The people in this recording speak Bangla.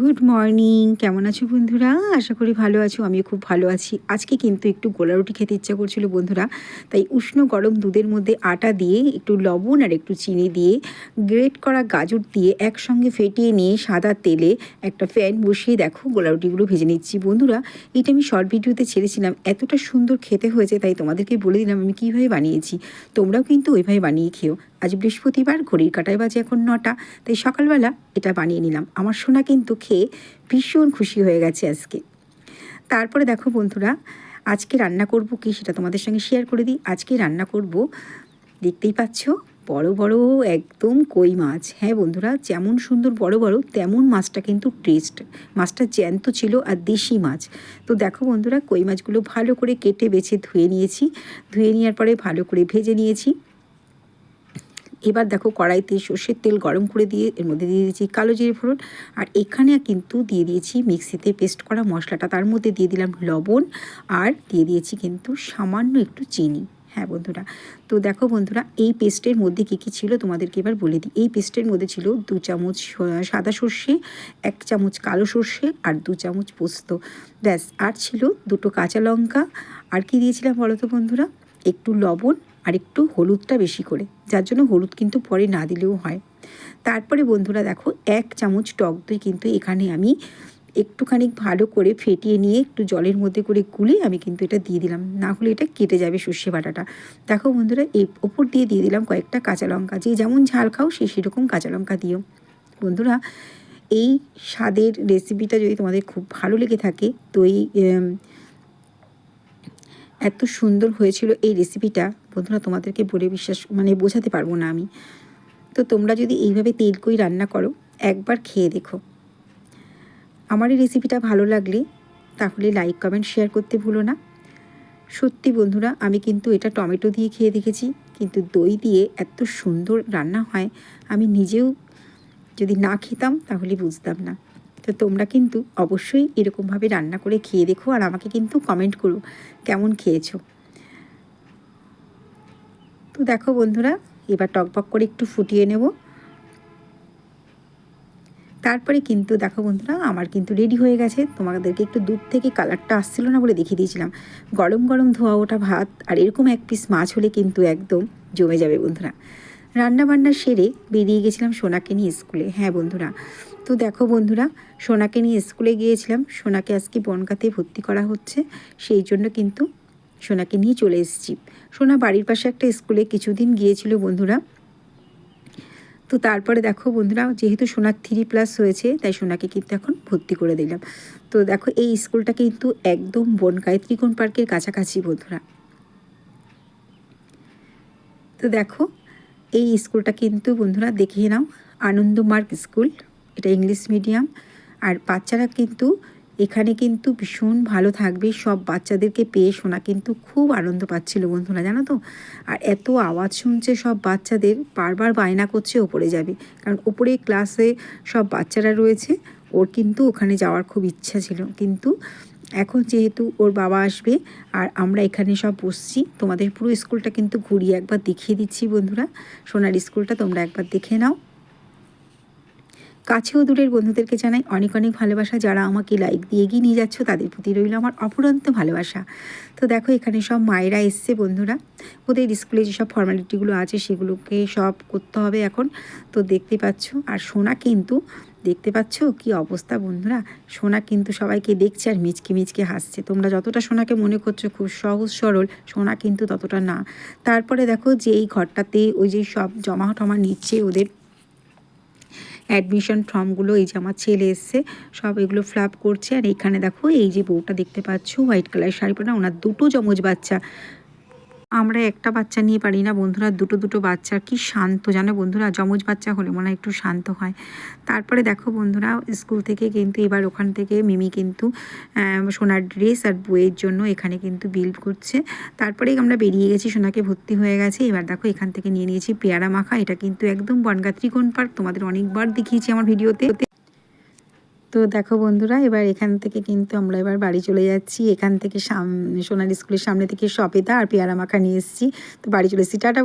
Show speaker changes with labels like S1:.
S1: গুড মর্নিং কেমন আছো বন্ধুরা? আশা করি ভালো আছো, আমিও খুব ভালো আছি। আজকে কিন্তু একটু গোলা রুটি খেতে ইচ্ছা করছিল বন্ধুরা। তাই উষ্ণ গরম দুধের মধ্যে আটা দিয়ে, একটু লবণ আর একটু চিনি দিয়ে গ্রেট করা গাজর দিয়ে একসঙ্গে ফেটিয়ে নিয়ে সাদা তেলে একটা ফ্যান বসিয়ে দেখো, গোলা রুটিগুলো ভেজে নিচ্ছি। বন্ধুরা, এটা আমি শর্ট ভিডিওতে ছেড়েছিলাম। এতটা সুন্দর খেতে হয়েছে, তাই তোমাদেরকে বলে দিলাম আমি কীভাবে বানিয়েছি। তোমরাও কিন্তু ওইভাবে বানিয়ে খেও। আজ বৃহস্পতিবার, ঘড়ির কাটায় বাজে এখন নটা, তাই সকালবেলা এটা বানিয়ে নিলাম। আমার সোনা কিন্তু খেয়ে ভীষণ খুশি হয়ে গেছে আজকে। তারপরে দেখো বন্ধুরা, আজকে রান্না করব কি সেটা তোমাদের সঙ্গে শেয়ার করে দিই। আজকে রান্না করব, দেখতেই পাচ্ছ, বড় বড় একদম কই মাছ। হ্যাঁ বন্ধুরা, যেমন সুন্দর বড় বড়, তেমন মাছটা কিন্তু টেস্ট মাছটা জ্যান্ত ছিল আর দেশি মাছ। তো দেখো বন্ধুরা, কই মাছগুলো ভালো করে কেটে বেছে ধুয়ে নিয়েছি। ধুয়ে নেওয়ার পরে ভালো করে ভেজে নিয়েছি। এবার দেখো কড়াইতে সর্ষের তেল গরম করে দিয়ে এর মধ্যে দিয়ে দিয়েছি কালো জিরে ফোড়ন। আর এখানে কিন্তু দিয়ে দিয়েছি মিক্সিতে পেস্ট করা মশলাটা। তার মধ্যে দিয়ে দিলাম লবণ আর দিয়ে দিয়েছি কিন্তু সামান্য একটু চিনি। হ্যাঁ বন্ধুরা, তো দেখো বন্ধুরা, এই পেস্টের মধ্যে কী কী ছিল তোমাদেরকে এবার বলে দিই। এই পেস্টের মধ্যে ছিল দু চামচ সাদা সর্ষে, এক চামচ কালো সর্ষে আর দু চামচ পোস্ত। ব্যাস, আর ছিল দুটো কাঁচা লঙ্কা। আর কি দিয়েছিলাম বলো তো বন্ধুরা? একটু লবণ আর একটু হলুদটা বেশি করে, যার জন্য হলুদ কিন্তু পরে না দিলেও হয়। তারপরে বন্ধুরা দেখো, এক চামচ টক দই কিন্তু এখানে আমি একটুখানি ভালো করে ফেটিয়ে নিয়ে একটু জলের মধ্যে করে গুলে আমি কিন্তু এটা দিয়ে দিলাম। না হলে এটা কেটে যাবে সর্ষে বাটাটা। দেখো বন্ধুরা এই ওপর দিয়ে দিয়ে দিলাম কয়েকটা কাঁচা লঙ্কা। যে যেমন ঝাল খাও, সে সেরকম কাঁচা লঙ্কা দিও। বন্ধুরা, এই স্বাদের রেসিপিটা যদি তোমাদের খুব ভালো লেগে থাকে, তো এই এত সুন্দর হয়েছিল এই রেসিপিটা। বন্ধুরা, তোমাদেরকে বলে বিশ্বাস মানে বোঝাতে পারব না আমি। তো তোমরা যদি এইভাবে তেল কই রান্না করো, একবার খেয়ে দেখো। আমার এই রেসিপিটা ভালো লাগলে, তাহলে লাইক কমেন্ট শেয়ার করতে ভুলো না। সত্যি বন্ধুরা, আমি কিন্তু এটা টমেটো দিয়ে খেয়ে দেখেছি, কিন্তু দই দিয়ে এত সুন্দর রান্না হয়, আমি নিজেও যদি না খেতাম, তাহলে বুঝতাম না। তো তোমরা কিন্তু অবশ্যই এরকমভাবে রান্না করে খেয়ে দেখো, আর আমাকে কিন্তু কমেন্ট করো, কেমন খেয়েছো। তো দেখো বন্ধুরা, এবার টকবক করে একটু ফুটিয়ে নেব। তারপরে কিন্তু দেখো বন্ধুরা, আমার কিন্তু রেডি হয়ে গেছে। তোমাদেরকে একটু দূর থেকে কালারটা আসছিল না বলে দেখিয়ে দিয়েছিলাম। গরম গরম ধোয়া ওঠা ভাত আর এরকম এক পিস মাছ হলে কিন্তু একদম জমে যাবে বন্ধুরা। রান্না বান্না সেরে বেরিয়ে গেছিলাম সোনাকে নিয়ে স্কুলে। হ্যাঁ বন্ধুরা, তো দেখো বন্ধুরা সোনাকে নিয়ে স্কুলে গিয়েছিলাম। সোনাকে আজকে বনগাতে ভর্তি করা হচ্ছে। সেই জন্য কিন্তু সোনাকে নিয়ে চলে এসেছি। সোনা বাড়ির পাশে একটা স্কুলে কিছুদিন গিয়েছিল বন্ধুরা। তো তারপরে দেখো বন্ধুরা, যেহেতু সোনার থ্রি প্লাস হয়েছে, তাই সোনাকে কিন্তু এখন ভর্তি করে দিলাম। তো দেখো এই স্কুলটা কিন্তু একদম বনগায় ত্রিকোণ পার্কের কাছাকাছি বন্ধুরা। তো দেখো, এই স্কুলটা কিন্তু বন্ধুরা দেখে নাও, আনন্দমার্গ স্কুল। এটা ইংলিশ মিডিয়াম। আর বাচ্চারা কিন্তু এখানে কিন্তু ভীষণ ভালো থাকবে। সব বাচ্চাদেরকে পেয়ে শোনা কিন্তু খুব আনন্দ পাচ্ছিল বন্ধুরা, জানো তো? আর এত আওয়াজ শুনছে সব বাচ্চাদের, বারবার বায়না করছে ওপরে যাবে। কারণ ওপরে ক্লাসে সব বাচ্চারা রয়েছে, ওর কিন্তু ওখানে যাওয়ার খুব ইচ্ছা ছিল। কিন্তু এখন যেহেতু ওর বাবা আসবে, আর আমরা এখানে সব বসছি, তোমাদের পুরো স্কুলটা কিন্তু ঘুরিয়ে একবার দেখিয়ে দিচ্ছি বন্ধুরা। সোনার স্কুলটা তোমরা একবার দেখে নাও। কাছেও দূরের বন্ধুদেরকে জানাই অনেক অনেক ভালোবাসা। যারা আমাকে লাইক দিয়ে এগিয়ে নিয়ে যাচ্ছ, তাদের প্রতি রইল আমার অপরন্ত ভালোবাসা। তো দেখো, এখানে সব মায়েরা এসছে বন্ধুরা। ওদের স্কুলে যেসব ফর্মালিটিগুলো আছে, সেগুলোকে সব করতে হবে এখন। তো দেখতে পাচ্ছ, আর সোনা কিন্তু, দেখতে পাচ্ছ কি অবস্থা বন্ধুরা? সোনা কিন্তু সবাইকে দেখছে আর মিচকে মিচকে হাসছে। তোমরা যতটা সোনাকে মনে করছ, খুব সহজ সরল, সোনা কিন্তু ততটা না। তারপরে দেখো যে এই ঘরটাতে ওই যে সব জমা টমা নিচ্ছে ওদের। অ্যাডমিশন ফর্মগুলো এই যে আমার ছেলে এসছে, সব এগুলো ফ্লাপ করছে। আর এখানে দেখো এই যে বউটা দেখতে পাচ্ছ হোয়াইট কালার শাড়ি পরে ওনার দুটো জমজ বাচ্চা। আমরা একটা বাচ্চা নিয়ে পারি না। বন্ধুরা, দুটো দুটো বাচ্চা, কি শান্ত। জানো বন্ধুরা, যমজ বাচ্চা হলে মনে হয় একটু শান্ত হয়। তারপরে দেখো বন্ধুরা, স্কুল থেকে কিন্তু এবার ওখান থেকে মিমি কিন্তু সোনার ড্রেস আর বইয়ের জন্য এখানে কিন্তু বিল করছে। তারপরেই আমরা বেরিয়ে গেছি, সোনাকে ভর্তি হয়ে গেছে। এবার দেখো এখান থেকে নিয়ে নিয়েছি পেয়ারা মাখা। এটা কিন্তু একদম বনগা ত্রিকোণ পার্ক? তোমাদের অনেকবার দেখিয়েছি আমার ভিডিওতে। তো দেখো বন্ধুরা, এবার এখান থেকে কিন্তু আমরা এবার বাড়ি চলে যাচ্ছি। এখান থেকে সাম সোনার স্কুলের সামনে থেকে সপেতা আর পেয়ারা মাখা নিয়ে এসেছি। তো বাড়ি চলে এসেছি। টাটা